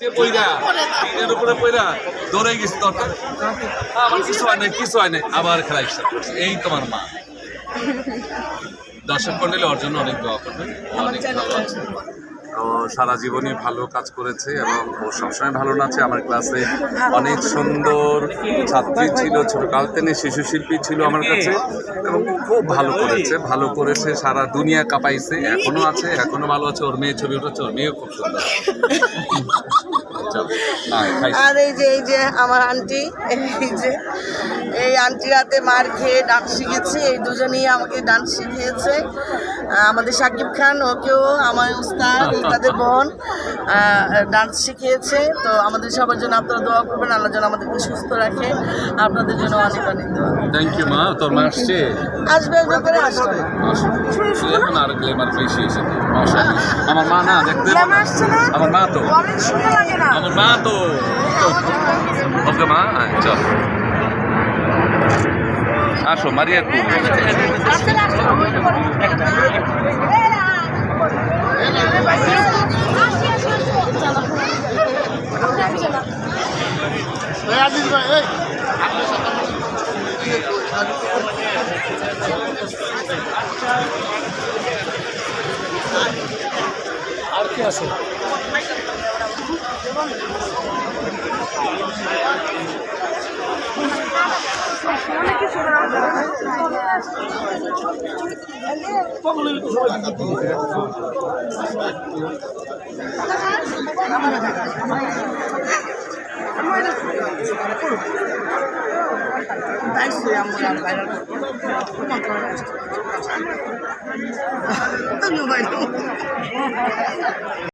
পইরা টিনের উপরে পইরা দৌড়ে গেছি তখন আমার কিছু হয় নাই কিছু হয় নাই আবার খেলা স্টার্ট করছি। এই তোমার মা। দর্শক মন্ডলী ওর অনেক দোয়া করবে ও অনেক ভালো আছে ও সারা জীবনই ভালো কাজ করেছে এবং ও সবসময় ভালো নাচে। আমার ক্লাসে অনেক সুন্দর ছাত্রী ছিল ছোট ছোটকাল থেকে শিশু শিল্পী ছিল আমার কাছে এবং খুব ভালো করেছে। ভালো করেছে সারা দুনিয়া কাঁপাইছে এখনও আছে এখনও ভালো আছে। ওর মেয়ে ছবি উঠেছে ওর মেয়েও খুব সুন্দর। আর এই যে এই যে আমার আন্টি এই যে এই আন্টির হাতে মার খেয়ে ডান্স শিখেছি এই দুজনেই আমাকে ডান্স শিখিয়েছে। আমাদের সাকিব খান ওকেও আমার উস্তাদ উস্তাদের বোন ডান্স শিখিয়েছে। তো আমাদের সবার জন্য আপনারা দোয়া করবেন আল্লাহ যেন আমাদেরকে সুস্থ রাখে। আপনাদের জন্য অনেক অনেক দোয়া। থ্যাংক ইউ মা। তোর মা আসছে? আসবে আসবে করে আসবে। এখন আর গ্লেমার বেশি এসেছে আমার মা না দেখতে? আমার মা তো। আমার মা তো। ওকে মা চল আসো মারিয়া কু তাই সে আমরা ভাইরাল তুমি ভাইরাল